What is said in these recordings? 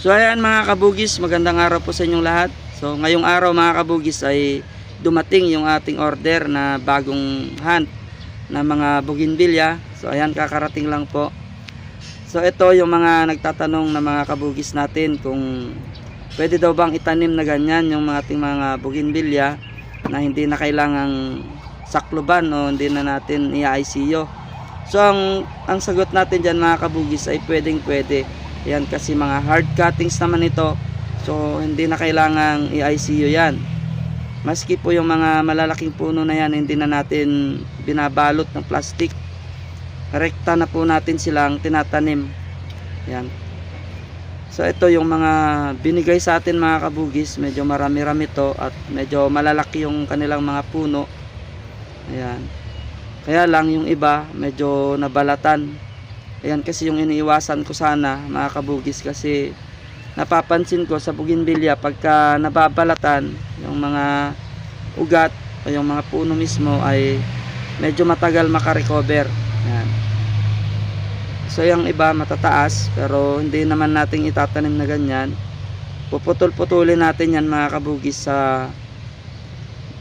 So ayan mga kabugis, magandang araw po sa inyong lahat. So ngayong araw mga kabugis ay dumating yung ating order na bagong hunt na mga bougainvillea. So ayan kakarating lang po. So ito yung mga nagtatanong na mga kabugis natin kung pwede daw bang itanim na ganyan yung mga ating mga bougainvillea na hindi na kailangang sakluban o hindi na natin i-ICU. So ang, ang sagot natin dyan mga kabugis ay pwedeng pwede. Yan kasi mga hard cuttings naman ito. So hindi na kailangang i-ICU yan. Maski po yung mga malalaking puno na yan hindi na natin binabalot ng plastic. Rekta na po natin silang tinatanim. Yan. So ito yung mga binigay sa atin mga kabugis, medyo marami-rami to at medyo malalaki yung kanilang mga puno. Ayan. Kaya lang yung iba medyo nabalatan. Ayan kasi yung iniiwasan ko sana mga kabugis kasi napapansin ko sa bougainvillea pagka nababalatan yung mga ugat o yung mga puno mismo ay medyo matagal makarecover. Ayan. So yung iba matataas pero hindi naman natin itatanim na ganyan. Puputol-putulin natin yan mga kabugis sa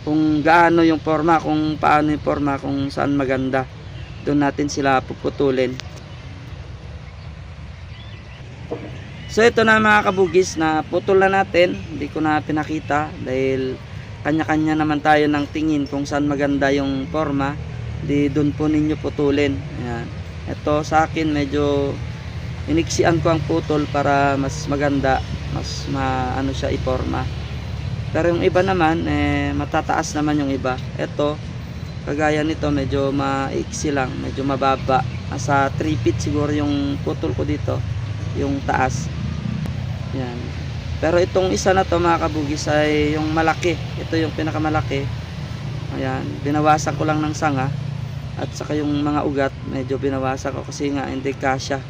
kung gaano yung forma, kung paano yung forma, kung saan maganda. Doon natin sila puputulin. So ito na mga kabugis na putol na natin. Hindi ko na pinakita dahil kanya-kanya naman tayo ng tingin kung saan maganda yung forma. Di doon po ninyo putulin. Ayan. Ito sa akin medyo iniksian ko ang putol para mas maganda, mas maano siya iporma. Pero yung iba naman eh matataas naman yung iba. Ito kagaya nito medyo maiksi lang, medyo mababa. Nasa 3 feet siguro yung putol ko dito, yung taas. Yan. Pero itong isa na to mga kabugis ay yung malaki. Ito yung pinakamalaki. Ayan, binawasan ko lang ng sanga at saka yung mga ugat medyo binawasan ko kasi nga hindi kasya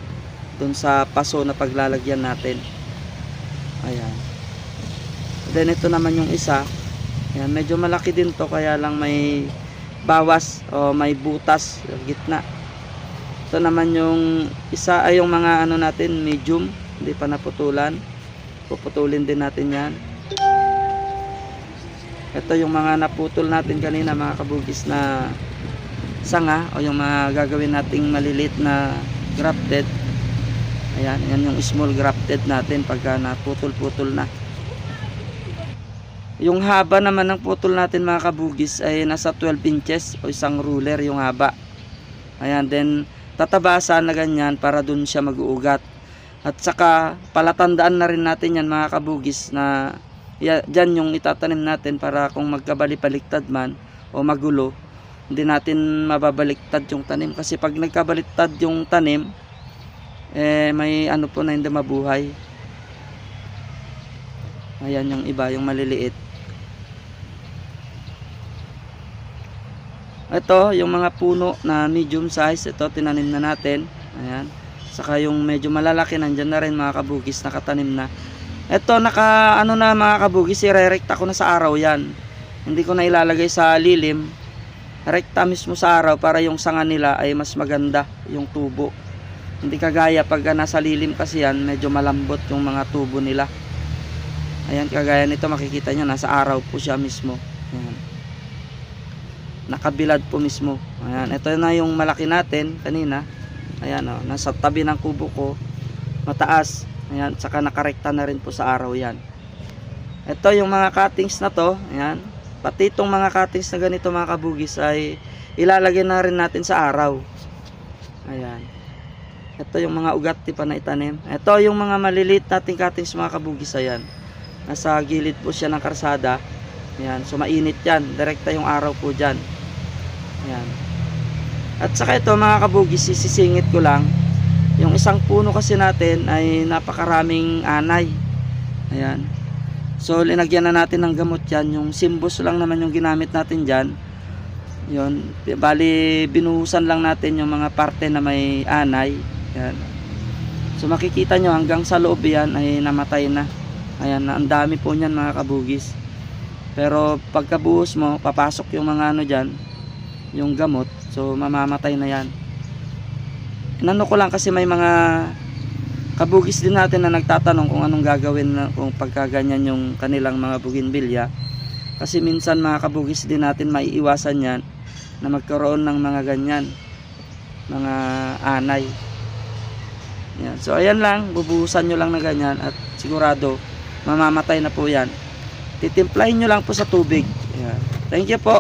dun sa paso na paglalagyan natin. Ayan. Then ito naman yung isa. Ayan, medyo malaki din to kaya lang may bawas o may butas gitna. Ito naman yung isa ay yung mga ano natin medium, hindi pa naputulan. Puputulin din natin yan. Ito yung mga naputol natin kanina mga kabugis na sanga o yung mga gagawin nating malilit na grafted. Ayan, yan yung small grafted natin pagka naputol-putol na. Yung haba naman ng putol natin mga kabugis ay nasa 12 inches o isang ruler yung haba. Ayan, then tatabasan na ganyan para dun siya mag-uugat. At saka palatandaan na rin natin yan mga kabugis na ya, dyan yung itatanim natin para kung magkabali-baliktad man o magulo, hindi natin mababaliktad yung tanim. Kasi pag nagkabaliktad yung tanim, eh may ano po na hindi mabuhay. Ayan yung iba, yung maliliit. Ito, yung mga puno na medium size, ito tinanim na natin. Ayan. Saka yung medyo malalaki nandyan na rin mga kabugis nakatanim na. Ito naka ano na mga kabugis, irerekta ko na sa araw 'yan. Hindi ko na ilalagay sa lilim. Rekta mismo sa araw para yung sanga nila ay mas maganda yung tubo. Hindi kagaya pag nasa lilim kasi yan, medyo malambot yung mga tubo nila. Ayan, kagaya nito makikita nyo, nasa araw po siya mismo. Ayan. Nakabilad po mismo. Ayan, ito na yung malaki natin kanina. Ayan o, nasa tabi ng kubo ko. Mataas. Ayan, saka nakarekta na rin po sa araw yan. Ito yung mga cuttings na to. Ayan. Pati itong mga cuttings na ganito mga kabugis ay ilalagay na rin natin sa araw. Ayan. Ito yung mga ugat pa na itanim. Ito yung mga maliliit nating cuttings mga kabugis. Ayan. Nasa gilid po siya ng karsada. Ayan. So mainit yan. Direkta yung araw po dyan. Ayan. At saka ito mga kabugis, sisisingit ko lang. Yung isang puno kasi natin ay napakaraming anay. Ayan. So linagyan na natin ng gamot yan. Yung simbos lang naman yung ginamit natin dyan. Yun. Bali binuhusan lang natin yung mga parte na may anay. Ayan. So makikita nyo hanggang sa loob yan ay namatay na. Ayan, ang dami po niyan mga kabugis. Pero pagkabuhos mo, papasok yung mga ano dyan, yung gamot. So mamamatay na yan. Inano ko lang kasi may mga kabugis din natin na nagtatanong kung anong gagawin kung pagka ganyan yung kanilang mga bougainvillea. Kasi minsan mga kabugis din natin maiiwasan yan na magkaroon ng mga ganyan, mga anay. Yan. So ayan lang, bubuhusan nyo lang na ganyan at sigurado mamamatay na po yan. Titimplahin nyo lang po sa tubig. Yan. Thank you po.